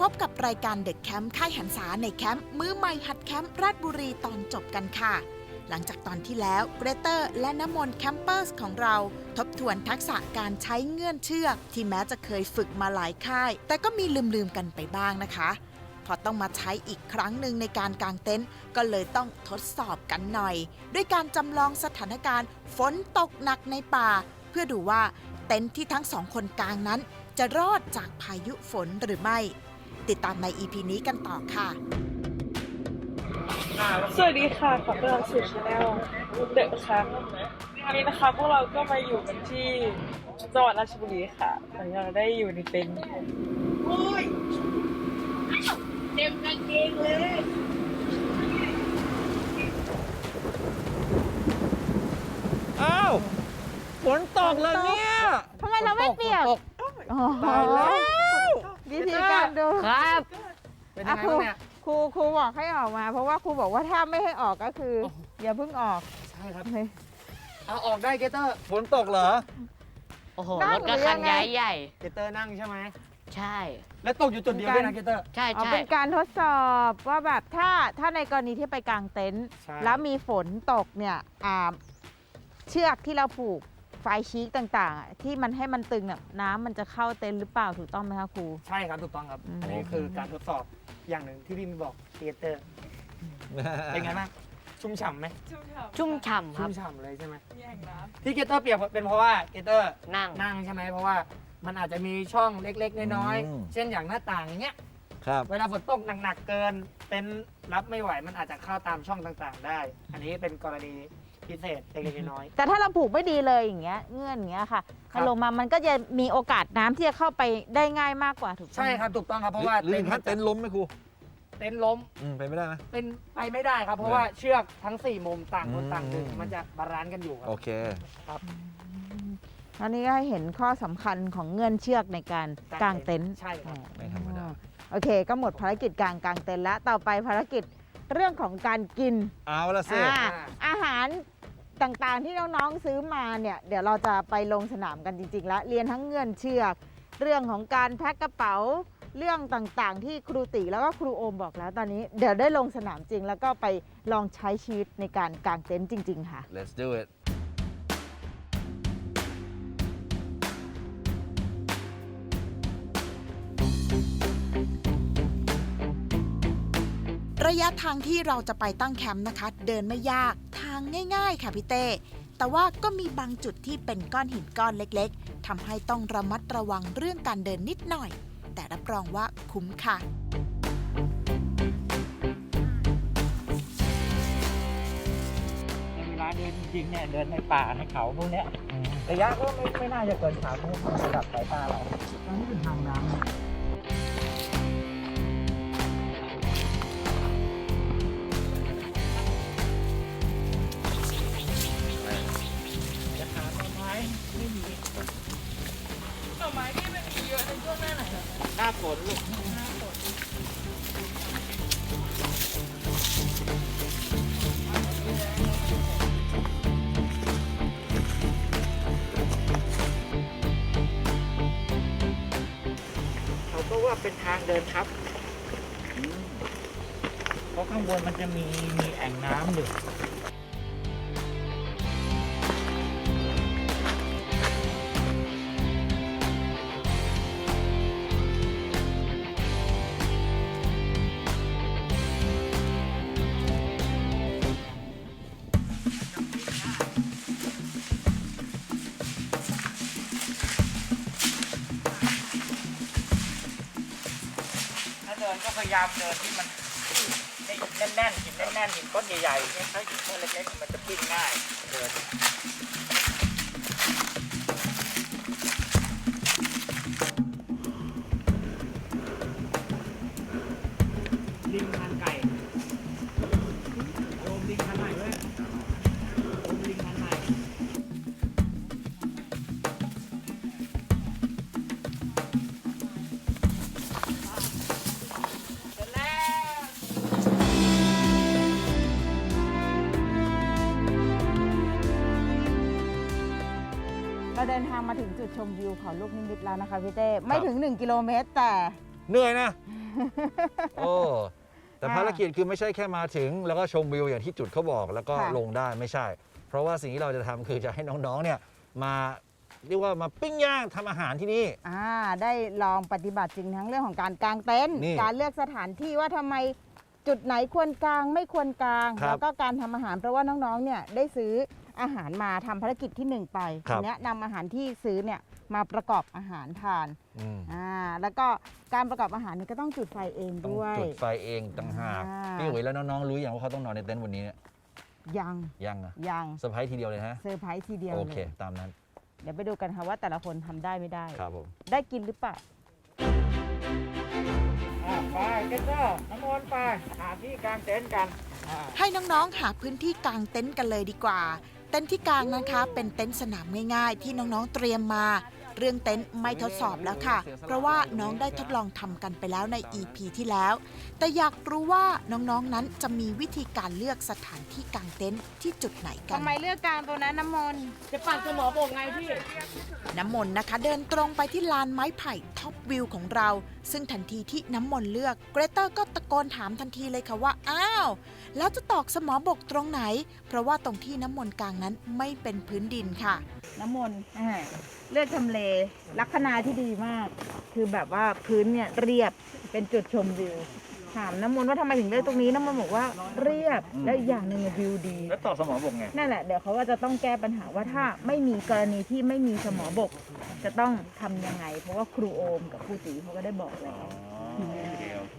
พบกับรายการเด็กแคมป์ค่ายหันษาในแคมป์มือใหม่หัดแคมป์ราชบุรีตอนจบกันค่ะ หลังจากตอนที่แล้วเกรเตอร์และน้ำมนต์แคมเปอร์สของเรา ทบทวนทักษะการใช้เงื่อนเชือก ที่แม้จะเคยฝึกมาหลายค่าย แต่ก็มีลืมๆกันไปบ้างนะคะ พอต้องมาใช้อีกครั้งหนึ่งในการกางเต็นท์ก็เลยต้องทดสอบกันหน่อย ด้วยการจำลองสถานการณ์ฝนตกหนักในป่า เพื่อดูว่าเต็นท์ที่ทั้งสองคนกางนั้น จะรอดจากพายุฝนหรือไม่ ติดตามใน EP นี้กันต่อค่ะ สวัสดีค่ะขอต้อนรับสู่ช anel เดอะค่ะวันนี้นะคะพวกเราก็มาอยู่กันที่จังหวัดราชบุรีค่ะตอนนี้เราได้อยู่ในเต็นท์อ้าวฝนตกเลยเนี่ย ทำไมเราไม่เปียกฝนตอ๋อตายแล้ว วิธีการดูครับเป็นยัอะงไงครูบ้างเนี่ย ครูครูบอกให้ออกมา เพราะว่าครูบอกว่าถ้าไม่ให้ออกก็คือโอ้โหอย่าเพิ่งออกใช่ครับเลยเอาออกได้เกเตอร์ฝนตกเหรอโอ้โหนั่รงถก็หรือคัยันงไงย้ายใหญ่เกเตอร์นั่งใช่ไหมใช่ แล้วตกอยู่จุดเดียวด้วยนะเกเตอร์ ใช่เอาใช่เป็นการทดสอบว่าแบบถ้าถ้าในกรณีที่ไปกางเต็นท์ใช่ แล้วมีฝนตกเนี่ยอ่าเชือกที่เราผูก ไฟชีกต่างๆอะที่มันให้มันตึงเนี่ยน้ำมันจะเข้าเต็นท์หรือเปล่าถูกต้องไหมคะครู ใช่ครับถูกต้องครับ อืม อันนี้คือการทดสอบอย่างหนึ่งที่พี่มีบอกเกเตอร์เป็นไงบ้างชุ่มฉ่ำไหมชุ่มฉ่ำชุ่มฉ่ำคชุ่รับมฉ่ำเลยใช่ไหมแย่งน้ที่เกเตอร์เปียกเป็นเพราะว่าเกเตอร์นั่ง นั่งใช่ไหมเพราะว่ามันอาจจะมีช่องเล็กๆน้อยอืม ๆเช่นอย่างหน้าต่างอย่างเงี้ยครับ เวลาฝนตกหนักๆเกินเต็นท์รับไม่ไหวมันอาจจะเข้าตามช่องต่างๆ ได้ อันนี้เป็นกรณี พิเศษเล็กๆน้อยแต่ถ้าเราผูกไม่ดีเลยอย่างเงี้ยเงื่อนอย่างเงี้ยค่ะครับถ้าลงมามันก็จะมีโอกาสน้ำที่จะเข้าไปได้ง่ายมากกว่าถูกๆต้องใช่ครับถูกต้องครับเพราะว่าหรือถ้าเต็นท์ล้มไหมครูเต็นท์ล้มอืมเป็นไม่ได้ไหม เป็นไปไม่ได้ครับ เพราะว่าเชือกทั้ง 4 มุมต่างคนอืมต่างดึงมันจะบาลานซ์กันอยู่ครัโอบ เค อันนี้ก็ให้เห็นข้อสำคัญของเงื่อนเชือกในการกางเต็นท์ใช่ครับ ไม่ธรรมดา โอเค ก็หมดภารกิจการกางเต็นท์แล้วต่อไปภารกิจเรื่องของการกินเอาละสิ อ่าอาหาร ต่างๆที่น้องๆซื้อมาเนี่ยเดี๋ยวเราจะไปลงสนามกันจริงๆแล้วเรียนทั้งเงื่อนเชือก เรื่องของการแพ็คกระเป๋าเรื่องต่างๆ ที่ครูติแล้วก็ครูโอมบอกแล้วตอนนี้ เดี๋ยวได้ลงสนามจริง แล้วก็ไปลองใช้ชีวิตในการกางเต็นท์จริง ๆ ค่ะ let's do it ระยะทางที่เราจะไปตั้งแคมป์นะคะ เดินไม่ยากทางง่าย ๆ ค่ะพี่เต้แต่ว่าก็มีบางจุดที่เป็นก้อนหินก้อนเล็กๆทำให้ต้องระมัดระวังเรื่องการเดินนิดหน่อย แต่รับรองว่าคุ้มค่ะเวลาเดินจริงๆเนี่ยเดินในป่าในเขาพวกเนี้ยระยะก็ไม่ไม่น่าจะเกินสามเมตรระดับสายตาเราอันนี้เป็นทาง นทางเดินครับ เพราะข้างบนมันจะมีมีแอ่งน้ำอยู่ ยายามเดินที่มันแน่นๆหินแน่นๆหินก้อนใหญ่ๆเนี่ยถ้าหินก้อนเล็กๆมันจะปิ้งง่ายเดิน ชมวิวเขาลูกนิมิตแล้วนะคะพี่เต้ไม่ถึง 1 กิโลเมตรแต่ เหนื่อยนะ โอ้แต่อ่าภารกิจคือไม่ใช่แค่มาถึง แล้วก็ชมวิวอย่างที่จุดเขาบอกแล้วก็ค่ะ ลงได้ไม่ใช่ เพราะว่าสิ่งที่เราจะทำคือจะให้น้องๆเนี่ยมาเรียกว่ามาปิ้งย่างทำอาหารที่นี่ อ่าได้ลองปฏิบัติจริงทั้งเรื่องของการกางเต็นท์นี่การเลือกสถานที่ว่าทำไมจุดไหนควรกางไม่ควรกางครับแล้วก็การทำอาหารเพราะว่าน้องๆเนี่ยได้ซื้ออาหารมาทำภารกิจที่หนึ่งไปครับทีเนี้ยนำอาหารที่ซื้อเนี่ย มาประกอบอาหารทานอืมอ่าแล้วก็การประกอบอาหารนี่ก็ต้องจุดไฟเองต้องด้วย จุดไฟเองต่างหากอ่า พี่อุ๋ยแล้วน้องๆรู้อย่างว่าเขาต้องนอนในเต็นท์วันนี้เนี่ยยังยังอะยังเซอร์ไพรส์ทีเดียวเลยฮะเซอร์ไพรส์ทีเดียวโอเลเคยตามนั้นเดี๋ยวไปดูกันค่ะว่าแต่ละคนทำได้ไม่ได้ ครับผม ได้กินหรือเปล่า อะไปกันเถอะน้ำมนต์ไป หาที่กางเต็นท์กันอ่า ให้น้องๆ หาพื้นที่กางเต็นท์กันเลยดีกว่า เต็นท์ที่กางนะคะ เป็นเต็นท์สนามง่ายๆ ที่น้องๆ เตรียมมา เรื่องเต็นท์ไม่ทดสอบแล้วค่ะ เพราะว่าน้องได้ทดลองทำกันไปแล้วใน EP ที่แล้ว แต่อยากรู้ว่าน้องๆนั้นจะมีวิธีการเลือกสถานที่กางเต็นท์ที่จุดไหนกันทำไมเลือกกางตัวนั้นน้ำมนต์จะปักสมอบอกไงพี่ น้ำมนต์นะคะ เดินตรงไปที่ลานไม้ไผ่ท็อปวิวของเรา ซึ่งทันทีที่น้ำมนต์เลือก เกรเตอร์ก็ตะโกนถามทันทีเลยค่ะว่า อ้าว แล้วจะตอกสมอบกตรงไหน เพราะว่าตรงที่น้ำมนต์กลางนั้นไม่เป็นพื้นดินค่ะ น้ำมนต์อ่าเลือกทำเล ลักษณะที่ดีมาก คือแบบว่าพื้นเนี่ยเรียบเป็นจุดชมวิว ถามน้ำมนต์ว่าทำไมถึงเลือกตรงนี้น้ำมนต์บอกว่าเรียบและอีกอย่างหนึ่งอะวิวดี แล้วต่อสมองบกไง นั่นแหละเดี๋ยวเขาก็จะต้องแก้ปัญหาว่าถ้าไม่มีกรณีที่ไม่มีสมอบก จะต้องทำยังไง เพราะว่าครูโอมกับครูตีเขาก็ได้บอกแล้วโอเคโอเค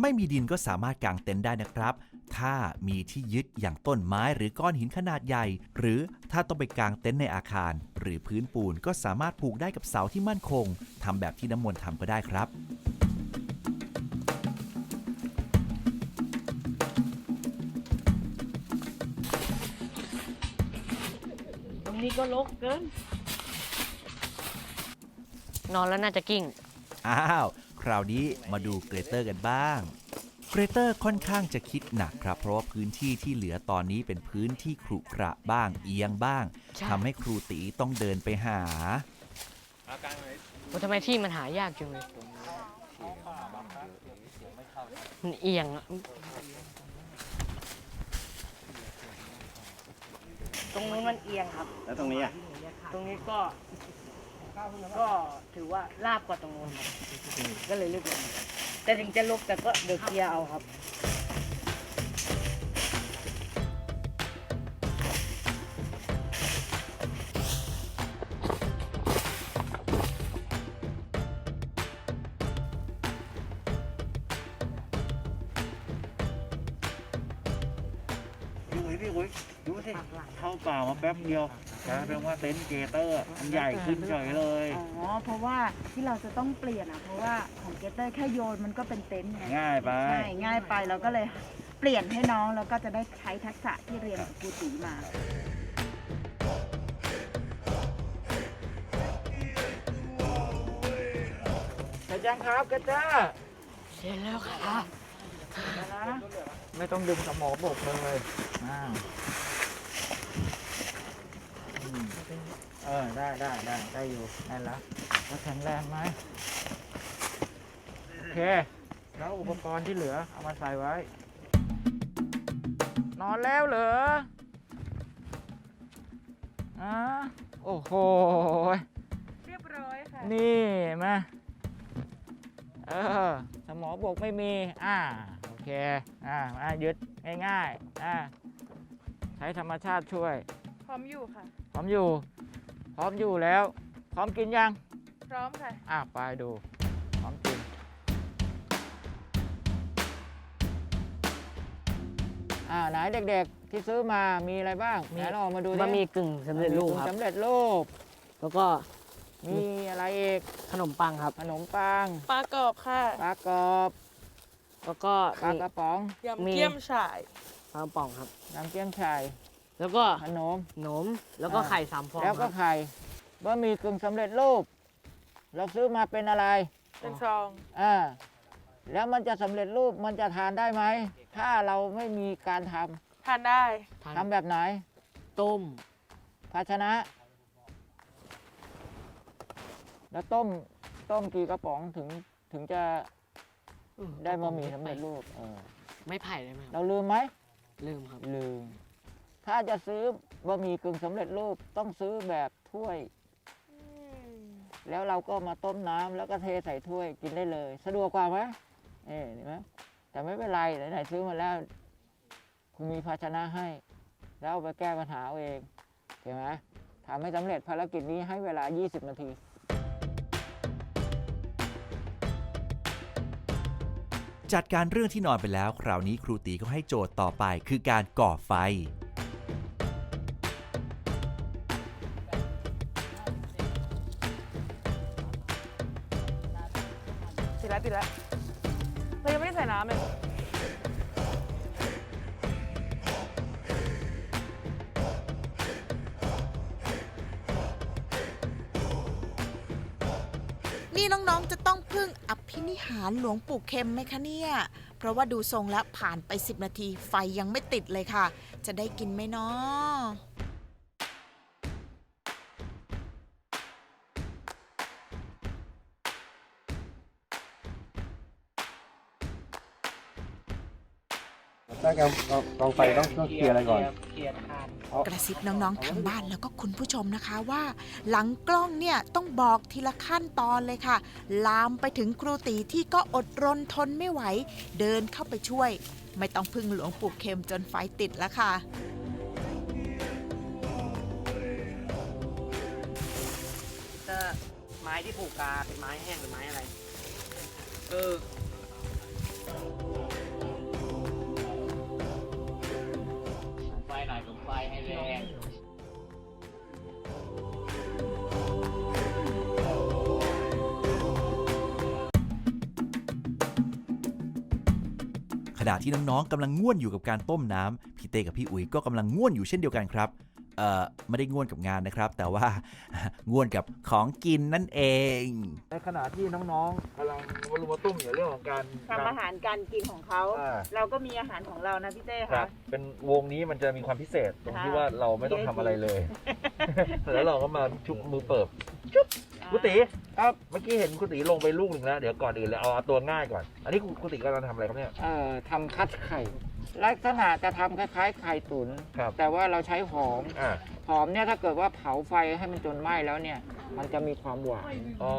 ไม่มีดินก็สามารถกางเต็นท์ได้นะครับ ถ้ามีที่ยึดอย่างต้นไม้หรือก้อนหินขนาดใหญ่ หรือถ้าต้องไปกางเต็นท์ในอาคาร หรือพื้นปูนก็สามารถผูกได้กับเสาที่มั่นคงทำแบบที่น้ำมนต์ทำก็ได้ครับตรงนี้ก็ลกเกิน นอนแล้วน่าจะกิ้ง อ้าว คราวนี้มาดูเกรเตอร์กันบ้าง เกรเตอร์ค่อนข้างจะคิดหนักครับ เพราะว่าพื้นที่ที่เหลือตอนนี้เป็นพื้นที่ขรุขระบ้างเอียงบ้างใช่ ทำให้ครูตีต้องเดินไปหา โอ้ทำไมที่มันหายากจังเลยมันเอียงอะตรงนู้นมันเอียงครับ แล้วตรงนี้อะตรงนี้ก็ก็ถือว่าลาบกว่าตรงนู้นครับก็เลยเลือกลง แต่ถึงจะลกแต่ก็เดี๋ยวเคลียร์เอาครับพี่อุ๋ยพี่อุ๋ยดูสิเข้าป่ามาแป๊บเดียว กลายเป็นว่าเต็นท์เกเตอร์มันใหญ่ขึ้นเฉยเลย อ๋อ เพราะว่าที่เราจะต้องเปลี่ยนอะ เพราะว่าของเกตเตอร์แค่โยนมันก็เป็นเต็นท์ไงง่ายไป ใช่ง่ายไปเราก็เลยเปลี่ยนให้น้องแล้วก็จะได้ใช้ทักษะที่เรียนกับครูตีมา เสร็จยังครับเกเตอร์เสร็จแล้วค่ะนะไม่ต้องดึงสมอบกเลยอ่าอื เออ ได้ได้ได้ได้อยู่ได้แล้วแล้วแข็งแรงไหมโอเค แล้วอุปกรณ์ที่เหลือ เอามาใส่ไว้ นอนแล้วเหรออ่าโอ้โห เรียบร้อยค่ะ นี่มาเออสมอบกไม่มี อ่า โอเค อ่ามายึดง่ายๆ อ่า ใช้ธรรมชาติช่วย พร้อมอยู่ค่ะ พร้อมอยู่ พร้อมอยู่แล้ว พร้อมกินยัง พร้อมค่ะ อะไปดู พร้อมกิน อ่าไหนเด็กๆที่ซื้อมามีอะไรบ้างมี ไหนเราออกมาดูดิบะหมี่กึ่งสำเร็จรูปครับ สำเร็จรูปแล้วก็มีอะไรอีกขนมปังครับ ขนมปังปลากรอบค่ะปลากรอบแล้วก็ปลากระป๋อง มี ยำเกี๊ยมฉ่าย ปลากระป๋องครับ น้ำเกี๊ยงไข่ แล้วก็ขนมขนม แล้วก็อ่า ไข่สามฟองแล้วคก็รับไข่บะหมี่กึ่งสำเร็จรูป เราซื้อมาเป็นอะไรเป็นซอง อ่าแล้วมันจะสำเร็จรูปมันจะทานได้ไหม ถ้าเราไม่มีการทำทานได้ทำแบบไหน ต้ม ภาชนะ แล้วต้มต้มกี่กระป๋องถึงถึงจะได้บะหมี่สำเร็จรูปเออไม่ไผ่ได้ไหมครับเราลืมไหมลืมครับลืม ถ้าจะซื้อบะหมี่กึ่งสำเร็จรูปต้องซื้อแบบถ้วยแล้วเราก็มาต้มน้ำแล้วก็เทใส่ถ้วยกินได้เลย สะดวกกว่าไหมเอ๊เห็นไหมแต่ไม่เป็นไรไหนๆซื้อมาแล้ว คุณมีภาชนะให้ แล้วเอาไปแก้ปัญหาเอาเองเห็นไหมทำให้สำเร็จภารกิจนี้ให้เวลา 20 นาที จัดการเรื่องที่นอนไปแล้ว คราวนี้ครูตีก็ให้โจทย์ต่อไปคือการก่อไฟารหลวงปู่เข็มไหมคะเนี่ย เพราะว่าดูทรงแล้วผ่านไป 10 นาทีไฟยังไม่ติดเลยค่ะ จะได้กินไหมเนาะ ถ้ากองกองไฟต้องต้องเคลียร์อะไรก่อน เคลียร์ทานกระซิบน้องๆทางบ้านแล้วก็คุณผู้ชมนะคะว่า หลังกล้องเนี่ยต้องบอกทีละขั้นตอนเลยค่ะ ลามไปถึงครูตีที่ก็อดรนทนไม่ไหว เดินเข้าไปช่วย ไม่ต้องพึ่งหลวงปู่เข็มจนไฟติดแล้วค่ะเตอร์ไม้ที่ปลูกกาเป็นไม้แห้งหรือไม้อะไรเอ ไฟให้แรงขณะที่น้องๆกำลังง่วนอยู่กับการต้มน้ำพี่เต้กับพี่อุ๋ยก็กำลังง่วนอยู่เช่นเดียวกันครับ เอ่อไม่ได้ง่วนกับงานนะครับ แต่ว่า ง่วนกับของกินนั่นเอง ในขณะที่น้องๆกำลังมารุมมาตุ้มอยู่เรื่องของการทำอาหารการกินของเขา อ่าเราก็มีอาหารของเรานะพี่เต้ครัคะบเป็นวงนี้มันจะมีความพิเศษตรงที่ค่ะว่าเราไม่ต้องทำอะไรเลย แล้วเราก็มาชุบมือเปิบชุบคุณตีครับเมื่อกี้เห็นคุณตีลงไปลูกหนึ่งแล้วเดี๋ยวก่อนอื่นเลยเอาเอาตัวง่ายก่อน อันนี้คุณคุณตีกำลังทำอะไรครับเนี่ย เอ่อทำคัดไข่ ลักษณะจะทำคล้ายๆไข่ตุ๋นครับแต่ว่าเราใช้หอม อ่าหอมเนี่ยถ้าเกิดว่าเผาไฟให้มันจนไหม้แล้วเนี่ย มันจะมีความหวาน อ๋อ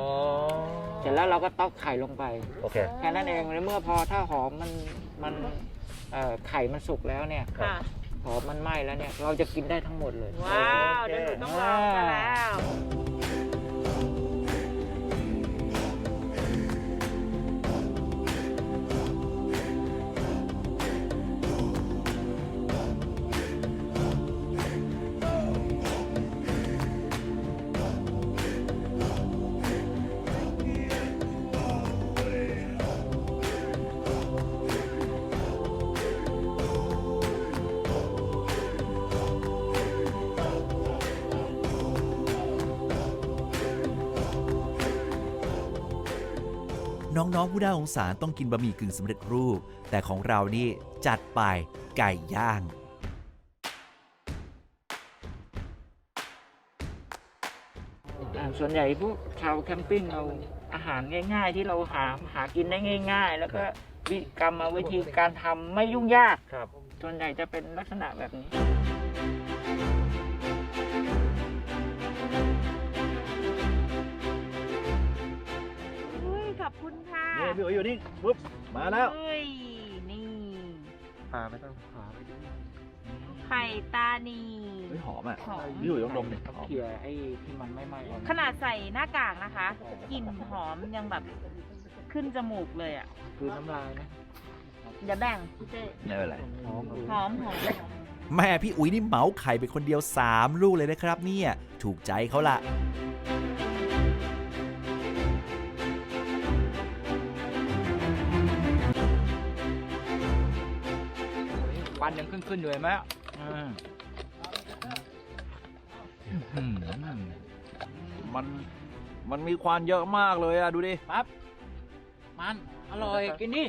เสร็จแล้วเราก็ตอกไข่ลงไป โอเค แค่นั้นเองแล้วเมื่อพอถ้าหอมมันมันเอ่อไข่มันสุกแล้วเนี่ยครับหอมมันไหม้แล้วเนี่ย เราจะกินได้ทั้งหมดเลย ว้าว เดี๋ยวหนูต้องลองมาแล้ว น้องๆผู้น่าสงสารต้องกินบะหมี่กึ่งสำเร็จรูป แต่ของเรานี่จัดไปไก่ย่าง อ่าส่วนใหญ่พวกชาวแคมปิ้งเราอาหารง่าย ๆ ที่เราหาหากินได้ง่าย ๆ แล้วก็วิกรรมวิธีการทำไม่ยุ่งยาก ครับ ส่วนใหญ่จะเป็นลักษณะแบบนี้ คุณค่ะนี่พี่อุ๋ยอยู่นี่ปุ๊บมาแล้วเฮ้ยนี่ปลาไม่ต้องขอไปดิไข่ตานีเฮ้ยหอมอะ หอมพี่อุ๋ยต้องดมเนี่ยหอมเขี่ยไอ้ที่มันไม่ไหม้ออกขนาดใส่หน้ากากนะคะกลิ่นหอมยังแบบขึ้นจมูกเลยอะคือน้ำลายนะเดี๋ยวแบ่งพี่เต้ไม่เป็นไร หอมหอมหอมแม่พี่อุ๋ยนี่เหมาไข่ไปคนเดียว 3 ลูกเลยนะครับเนี่ย ถูกใจเขาละ ควันยังขึ้นขึ้นอยู่เห็นไหมอืมมันมันมีควันเยอะมากเลยอะดูดิปั๊บมัน อร่อย กินดิ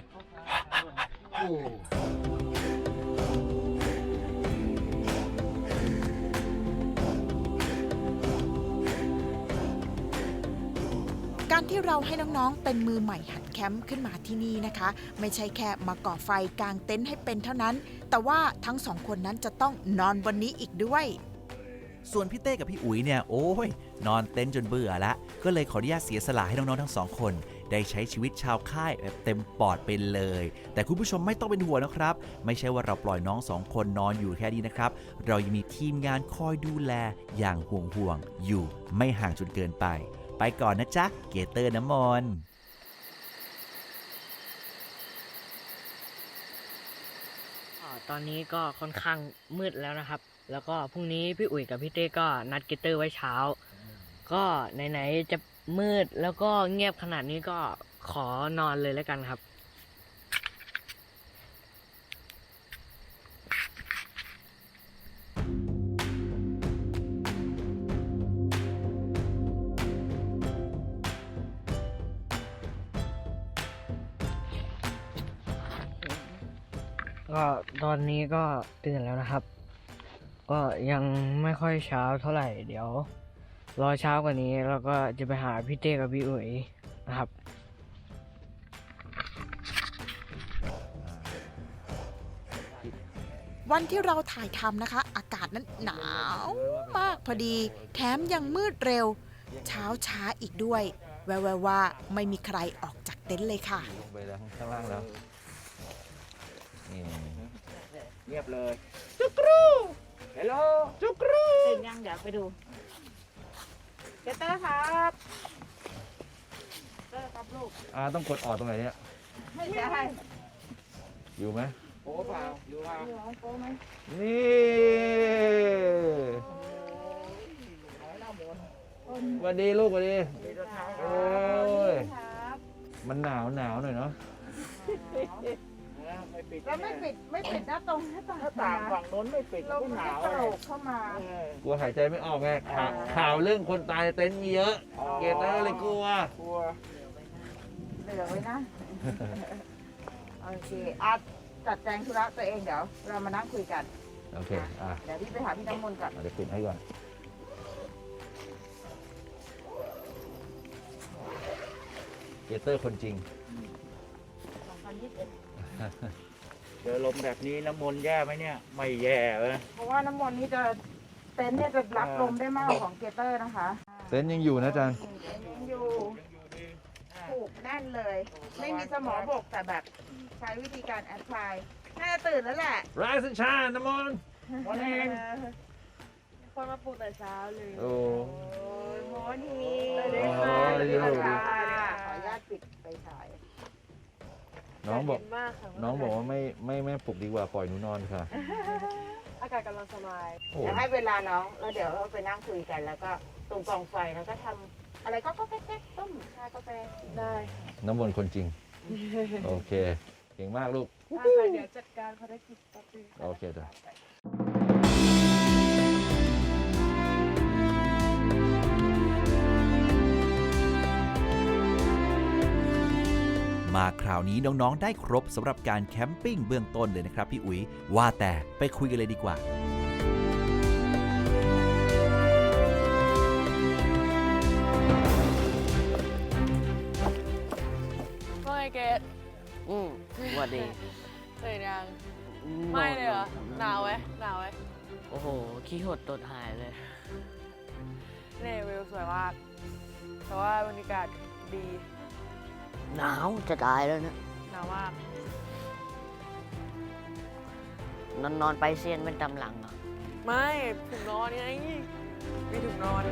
ที่เราให้น้องๆ เป็นมือใหม่หัดแคมป์ขึ้นมาที่นี่นะคะ ไม่ใช่แค่มาก่อไฟกางเต็นท์ให้เป็นเท่านั้น แต่ว่าทั้งสองคนนั้นจะต้องนอนบนนี้อีกด้วย ส่วนพี่เต้กับพี่อุ๋ยเนี่ยโอ้ย นอนเต็นท์จนเบื่อละ ก็เลยขออนุญาตเสียสละให้น้องๆทั้งสองคน ได้ใช้ชีวิตชาวค่ายแบบเต็มปอดไปเลย แต่คุณผู้ชมไม่ต้องเป็นห่วงนะครับ ไม่ใช่ว่าเราปล่อยน้องสองคนนอนอยู่แค่นี้นะครับ เรายังมีทีมงานคอยดูแลอย่างห่วงๆอยู่ไม่ห่างจนเกินไป ไปก่อนนะจ๊ะ เกเตอร์น้ำมนต์อ่าตอนนี้ก็ค่อนข้างมืดแล้วนะครับ แล้วก็พรุ่งนี้พี่อุ๋ยกับพี่เต้ก็นัดเกตเตอร์ไว้เช้า ก็ไหนๆจะมืดแล้วก็เงียบขนาดนี้ก็ขอนอนเลยแล้วกันครับ อนนี้ก็ตื่นแล้วนะครับ ก็ยังไม่ค่อยเช้าเท่าไหร่ เดี๋ยว รอเช้ากว่านี้แล้วก็จะไปหาพี่เต้กับพี่อุ๋ยนะครับวันที่เราถ่ายทำนะคะ อากาศนั้นหนาวมากพอดี แถมยังมืดเร็ว เช้าช้าอีกด้วย แววๆว่าไม่มีใครออกจากเต็นท์เลยค่ะลงไปแล้วข้างล่างแล้วนี่ เงียบเลยตื่นยังเดี๋ยวไปดูเกเตอร์ครับเกเตอร์ครับลูกอ่าต้องกดออกตรงไหนเนี่ยไม่ใช่อยู่ไหมโอ้เปล่าอยู่ว่าโป้ไหมนี่สวัสดีลูกสวัสดีโอ้ยครับมันหนาวหนาวหน่อยเนาะไม่ ปิดแล้วไม่ปิดไม่ปิดหน้าตรงหน้าต่างถ้าต่างฝั่งโน้นไม่ปิดลก็มหไม่นาวกระเลโดยกเข้ามาเออกลัวหายใจไม่ออกไงข่าวข่าวเรื่องคนตายในเต็นท์มีเยอะ เกเตอร์เลยกลัวกลัวเหลือไว้นะโอเคอาจัดแจงธุระตัวเองเดี๋ยว เรามานั่งคุยกันโอเคอะเดี๋ยวพี่ไปหาพี่น้ำมนต์ก่อนเดี๋ยวปิดให้ก่อนเกเตอร์คนจริง เจอลมแบบนี้น้ำมนต์แย่ไหมเนี่ย ไม่แย่เลยเพราะว่าน้ำมนต์นี่จะเต็นท์เนี่ยจะรับลมได้มากกว่าของเกเตอร์นะคะเต็นท์ยังอยู่นะอาจารย์ยังอยู่ผูกแน่นเลย ไม่มีสมอบกแต่แบบใช้วิธีการแอดพลายน่าจะตื่นแล้วแหละ Rise and shine น้ำมนต์วันเองคนมาปลุกแต่เช้าเลย โอ้โอ้ยโมนีสวัสดีค่ะ สวัสดีค่ะขออนุญาตปิดไปฉาย น้องบอกเย็นมากค่ะน้องบอกว่าไม่ไม่ไม่ปลุกดีกว่าปล่อยหนูนอนค่ะ อากาศกำลังสบายโอ้เดี๋ยวให้เวลาน้องแล้วเดี๋ยวเราไปนั่งคุยกันแล้วก็ตรงกองไฟแล้วก็ทำอะไรก็ก็แก๊กๆต้มชากาแฟได้น้ำมนต์คนจริง โอเค เก่งมากลูกค่ะเดี๋ยวจัดการภารกิจต่อไปโอเคจ้ะ มาคราวนี้น้องๆ ได้ครบสำหรับการแคมปิ้งเบื้องต้นเลยนะครับพี่อุ๋ยว่าแต่ไปคุยกันเลยดีกว่า ว่าไงเกดอืมสวัสดีตื่นยังไม่เลยเหรอ หนาวไหมหนาวไหมโอ้โห ขี้หดตดหายเลย นี่วิวสวยมาก แต่ว่าบรรยากาศดี หนาวจะตายแล้วเนะหนาวมากนอนนอนไปเซียนเป็นตำหลังเหรอไม่ถุงนอนไงมีถุงนอน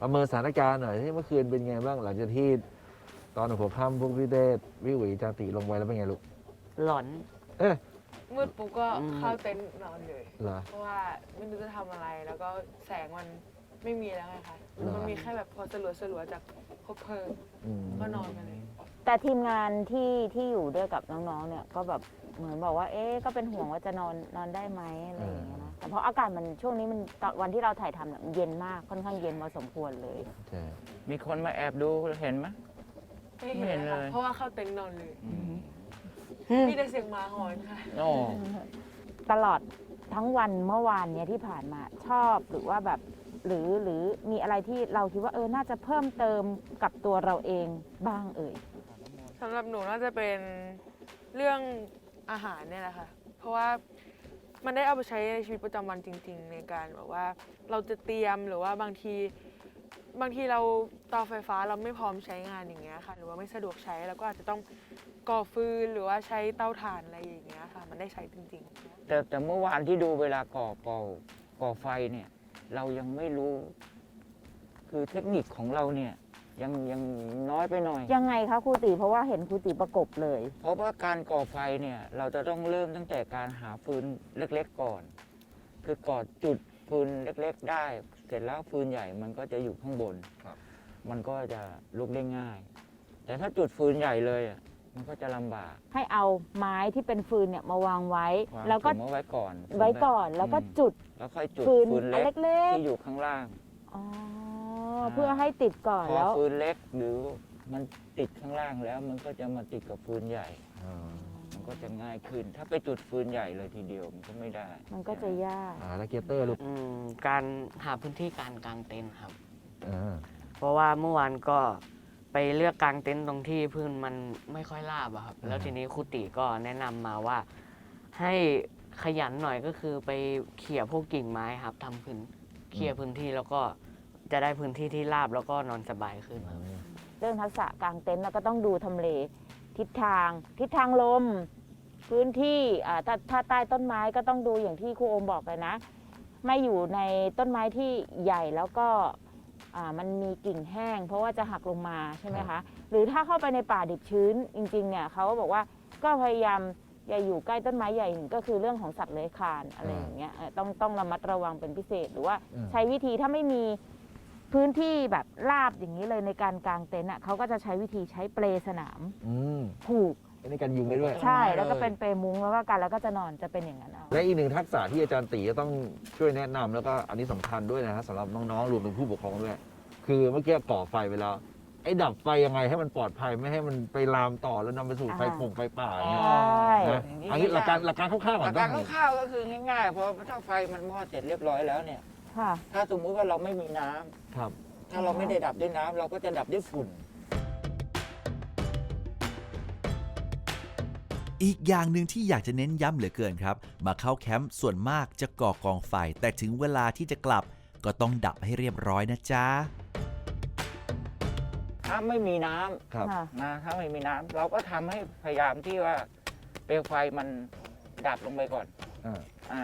ประเมินสถานการณ์หน่อยที่เมื่อคืนเป็นไงบ้างหลังจากที่ตอนหัวค่ำพวกพี่เต้วิหวีจาติลงไปแล้วเป็นไงลูก หลอน เอ๊ะมืดปุ๊บก็อืม เข้าเต็นท์นอนเลย เหรอ เพราะว่าไม่รู้จะทำอะไรแล้วก็แสงมันไม่มีแล้วไงคะหรอ มันมีแค่แบบพอสลัวสลัวๆจากคบเพลิงอืมก็นอนกันเลย แต่ทีมงานที่ที่อยู่ด้วยกับน้องๆ เนี่ยก็แบบเหมือนบอกว่า เอ๊ะก็เป็นห่วงว่าจะนอนนอนได้ไหมอะไรอย่างเงี้ยนะแต่เพราะอากาศมันช่วงนี้มันตอนวันที่เราถ่ายทำเนี่ยมันเย็นมากค่อนข้างเย็นพอสมควรเลย ใช่มีคนมาแอบดูเห็นไหม ไม่เห็นเลย ค่ะเพราะว่าเข้าเต็นท์นอนเลย อืม มีแต่เสียงหมาหอนค่ะโอ้ตลอดทั้งวันเมื่อวานเนี้ยที่ผ่านมาชอบหรือว่าแบบ หรือหรือมีอะไรที่เราคิดว่าเออน่าจะเพิ่มเติมกับตัวเราเองบ้างเอ่ย สำหรับหนูน่าจะเป็นเรื่องอาหารเนี่ยแหละค่ะ เพราะว่ามันได้เอาไปใช้ในชีวิตประจำวันจริง ๆ ในการแบบว่าเราจะเตรียมหรือว่าบางที บางทีเราเตาไฟฟ้าเราไม่พร้อมใช้งานอย่างเงี้ยค่ะ หรือว่าไม่สะดวกใช้เราก็อาจจะต้อง ก่อฟืนหรือว่าใช้เตาถ่านอะไรอย่างเงี้ยค่ะ มันได้ใช้จริงๆแต่แต่เมื่อวานที่ดูเวลาก่อก่อก่อไฟเนี่ย เรายังไม่รู้ คือเทคนิคของเราเนี่ย ยังยังน้อยไปหน่อย ยังไงคะครูติเพราะว่าเห็นครูติประกบเลย เพราะว่าการก่อไฟเนี่ย เราจะต้องเริ่มตั้งแต่การหาฟืนเล็ก ๆก่อน คือก่อจุดฟืนเล็ก ๆ ได้ เสร็จแล้วฟืนใหญ่มันก็จะอยู่ข้างบนครับ มันก็จะลุกได้ง่าย แต่ถ้าจุดฟืนใหญ่เลยอะ มันก็จะลำบากให้เอาไม้ที่เป็นฟืนเนี่ยมาวางไว้ วางแล้วก็ถุงเอาไว้ก่อนไว้ก่อนแล้วก็อืมจุดแล้วค่อยจุดฟืนฟืนอันเล็กเล็กที่อยู่ข้างล่าง ๆอ๋อเพื่อให้ติดก่อนพอแล้วฟืนเล็กหรือมันติดข้างล่างแล้ว มันก็จะมาติดกับฟืนใหญ่มันก็จะง่ายขึ้น ถ้าไปจุดฟืนใหญ่เลยทีเดียวมันก็ไม่ได้มันก็จะยาก อ่าแล้วเกียร์เตอร์ลูกอืมการหาพื้นที่การกางเต็นท์ครับ อ่าเพราะว่าเมื่อวานก็ ไปเลือกกางเต็นท์ตรงที่พื้นมันไม่ค่อยราบอะครับ แล้วทีนี้ครูติก็แนะนำมาว่า ให้ขยันหน่อยก็คือไปเขี่ยพวกกิ่งไม้ครับทำพื้นเขี่ยพื้นที่แล้วก็จะได้พื้นที่ที่ราบแล้วก็นอนสบายขึ้นครับ เรื่องทักษะกางเต็นท์แล้วก็ต้องดูทำเล ทิศทาง ทิศทางลม พื้นที่อ่าถ้าถ้าใต้ต้นไม้ก็ต้องดูอย่างที่ครูโอมบอกเลยนะ ไม่อยู่ในต้นไม้ที่ใหญ่แล้วก็อ่า มันมีกิ่งแห้ง เพราะว่าจะหักลงมาใช่ไหมคะหรือถ้าเข้าไปในป่าดิบชื้นจริงๆเนี่ยเขาก็บอกว่าก็พยายามอย่าอยู่ใกล้ต้นไม้ใหญ่ก็คือเรื่องของสัตว์เลื้อยคลานอะไรอย่างเงี้ยเอ่อต้องต้องระมัดระวังเป็นพิเศษหรือว่าอืมใช้วิธีถ้าไม่มีพื้นที่แบบราบอย่างนี้เลยในการกางเต็นท์อะเขาก็จะใช้วิธีใช้เปลสนามอืมผูก ในการยุงได้ด้วย ใช่แล้วก็เป็นเปลมุ้งแล้วก็กันแล้วก็จะนอนจะเป็นอย่างนั้นเอาและอีกหนึ่งทักษะที่อาจารย์ตีจะต้องช่วยแนะนำแล้วก็อันนี้สำคัญด้วยนะฮะสำหรับน้องๆรวมถึงผู้ปกครองด้วย คือเมื่อกี้ก่อไฟไปแล้ว ไอ้ดับไฟยังไงให้มันปลอดภัยไม่ให้มันไปลามต่อแล้วนำไปสู่ไฟอ่าป่งไฟป่าอย่างใชเงี้ย่นะอย่างนี้อันนี้หลักการหลักการคร่าวๆหก่อลันกต้กาอรงคร่าวๆก็คือง่ายๆเพราะถ้าไฟมันมอดเสร็จเรียบร้อยแล้วเนี่ย ค่ะ ถ้าสมมุติว่าเราไม่มีน้ำครับ ถ้าเราไม่ได้ดับด้วยน้ำเราก็จะดับด้วยฝุ่น อีกอย่างหนึ่งที่อยากจะเน้นย้ำเหลือเกินครับ มาเข้าแคมป์ส่วนมากจะก่อกองไฟ แต่ถึงเวลาที่จะกลับ ก็ต้องดับให้เรียบร้อยนะจ๊ะ ถ้าไม่มีน้ำครับ ค่ะนะถ้าไม่มีน้ำเราก็ทำให้พยายามที่ว่าเปลวไฟมันดับลงไปก่อน อ่าอ่า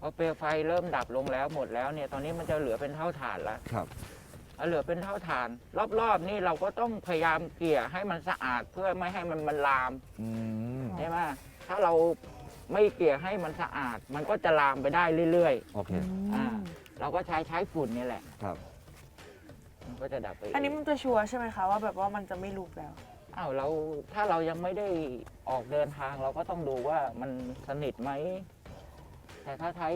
พอเปลวไฟเริ่มดับลงแล้วหมดแล้วเนี่ย ตอนนี้มันจะเหลือเป็นเท่าฐานแล้วครับพอ เหลือเป็นเท่าฐาน รอบๆนี่เราก็ต้องพยายามเกลี่ยให้มันสะอาดเพื่อไม่ให้มันมันลามอืมใช่ไหมถ้าเราไม่เกลี่ยให้มันสะอาด มันก็จะลามไปได้เรื่อยโอเคๆอ่าเราก็ใช้ใช้ฝุ่นนี่แหละ ครับ มันก็จะดับไปเง อันนี้มันจะชัวร์ใช่ไหมคะว่าแบบว่ามันจะไม่ลุกแล้ว อ้าวเราถ้าเรายังไม่ได้ออกเดินทางเราก็ต้องดูว่ามันสนิทไหม แต่ถ้าใช้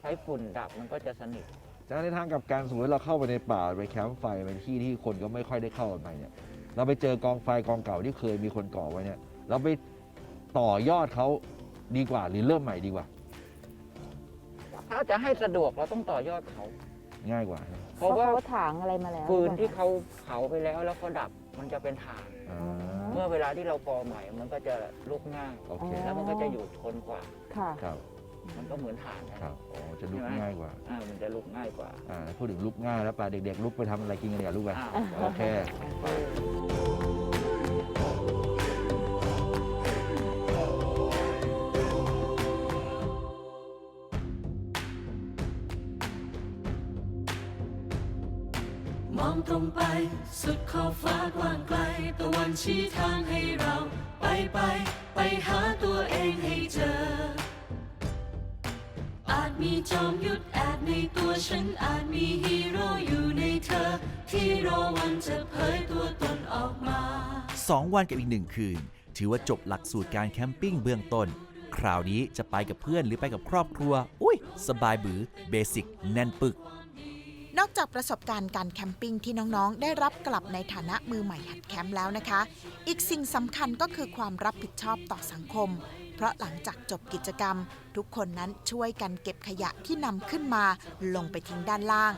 ใช้ฝุ่นดับมันก็จะสนิท จากในทางกลับการสมมติเราเข้าไปในป่าไปแคมป์ไฟเป็นที่ที่คนก็ไม่ค่อยได้เข้ากันไปเนี่ย เราไปเจอกองไฟกองเก่าที่เคยมีคนก่อไว้เนี่ย เราไปต่อยอดเขาดีกว่าหรือเริ่มใหม่ดีกว่า ถ้าจะให้สะดวกเราต้องต่อยอดเขา ง่ายกว่าเพเพราะราะว่าเขาถางอะไรมาแล้วฟืนที่เขาเผาไปแล้วแล้วเขาดับมันจะเป็นถ่าน อ่าเมื่อเวลาที่เราก่อใหม่มันก็จะลุกง่าย โอเคแล้วมันก็จะอยู่ทนกว่า ค่ะ ครับ มันก็เหมือนถ่านนะครับอ๋อจะลุกง่ายกว่าอ่ามันจะลุกง่ายกว่าอ่าพูดถึงลุกง่ายแล้วป่าเด็กๆลุกไปทำอะไรกินกันเนี่ยลุกไปอ่า โอเค มองตรงไป สุดขอบฟ้ากว้างไกล ตะวันชี้ทางให้เรา ไปไป ไปหาตัวเองให้เจออาจ มีจอมยุทธแอบในตัวฉันอาจมีฮีโร่อยู่ในเธอ ที่รอวันจะเผยตัวตนออกมา 2 วันกับอีกหนึ่งคืน ถือว่าจบหลักสูตรการแคมปิ้งเบื้องต้น คราวนี้จะไปกับเพื่อนหรือไปกับครอบครัว อุ้ย สบายบือเบสิกแน่นปึก นอกจากประสบการณ์การแคมปิ้งที่น้องๆ ได้รับกลับในฐานะมือใหม่หัดแคมป์แล้วนะคะ อีกสิ่งสำคัญก็คือความรับผิดชอบต่อสังคม เพราะหลังจากจบกิจกรรม ทุกคนนั้นช่วยกันเก็บขยะที่นำขึ้นมาลงไปทิ้งด้านล่าง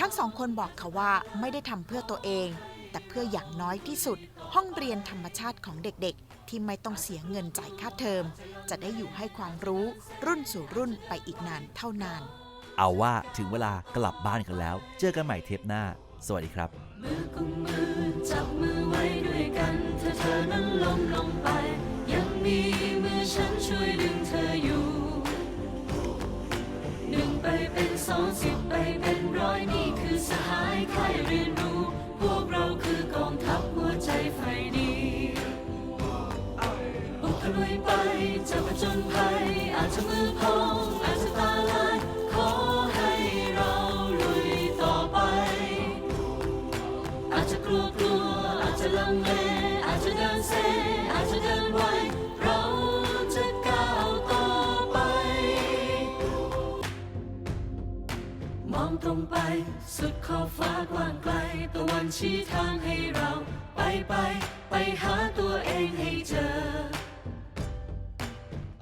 ทั้งสองคนบอกค่ะว่าไม่ได้ทำเพื่อตัวเอง แต่เพื่ออย่างน้อยที่สุด ห้องเรียนธรรมชาติของเด็กๆ ที่ไม่ต้องเสียเงินจ่ายค่าเทอม จะได้อยู่ให้ความรู้รุ่นสู่รุ่นไปอีกนานเท่านาน เอาว่าถึงเวลากลับบ้านกันแล้ว เจอกันใหม่เทปหน้า สวัสดีครับมือกุมมือจับมือไว้ด้วยกันถ้าเธอนั้นล้มลงไป ยังมีมือ ฉันช่วยดึงเธออยู่หนึ่งไปเป็นสองสิบไปเป็นร้อยนี่คือสหายค่ายเรียนรู้ พวกเราคือกองทัพหัวใจไฟดีบุกตะลุยไปจะผจญภัยอาจจะมือพองอาจจะตาลายขอให้เราลุยต่อไป อาจจะกลัวกลัวอาจจะลังเลอาจจะเดินเซ ตรงไป สุดขอบฟ้ากว้างไกล ตะวันชี้ทางให้เรา ไปไป ไปหาตัวเองให้เจอ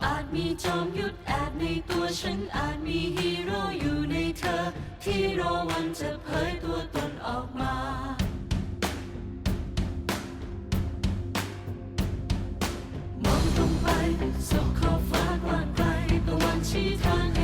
อาจมีจอมยุทธแอบในตัวฉัน อาจมีฮีโร่อยู่ในเธอ ที่รอวันจะเผยตัวตนออกมามองตรงไปสุดขอบฟ้ากว้างไกลตะวันชี้ทางให